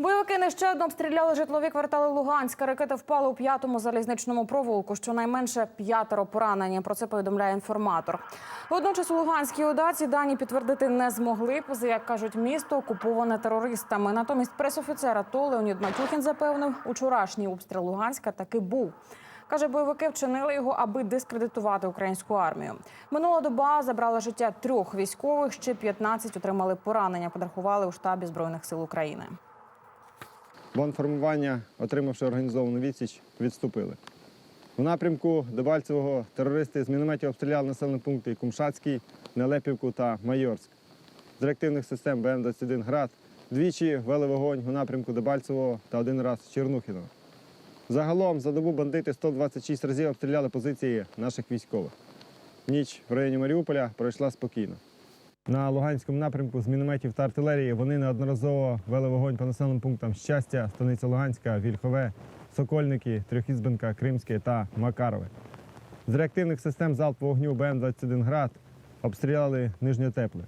Бойовики нещодавно обстріляли житлові квартали Луганська. Ракети впали у п'ятому залізничному провулку. Щонайменше п'ятеро поранені. Про це повідомляє інформатор. Водночас у Луганській ОДА ці дані підтвердити не змогли. Поза як кажуть, місто окуповане терористами. Натомість пресофіцер АТО Леонід Матюхін запевнив, учорашній обстріл Луганська таки був. Каже, бойовики вчинили його, аби дискредитувати українську армію. Минула доба забрала життя трьох військових, ще 15 отримали поранення. Подрахували у штабі збройних сил України. Бонформування, отримавши організовану відсіч, відступили. У напрямку Дебальцевого терористи з мінометів обстріляли населені пункти Кумшацький, Нелепівку та Майорськ. З реактивних систем БМ-21 «Град» двічі вели вогонь у напрямку Дебальцевого та один раз Чернухіного. Загалом за добу бандити 126 разів обстріляли позиції наших військових. Ніч в районі Маріуполя пройшла спокійно. На Луганському напрямку з мінометів та артилерії вони неодноразово вели вогонь по населеним пунктам Щастя, Станиця Луганська, Вільхове, Сокольники, Трьохізбенка, Кримське та Макарове. З реактивних систем залпового вогню БМ-21 «Град» обстріляли Нижньотепле.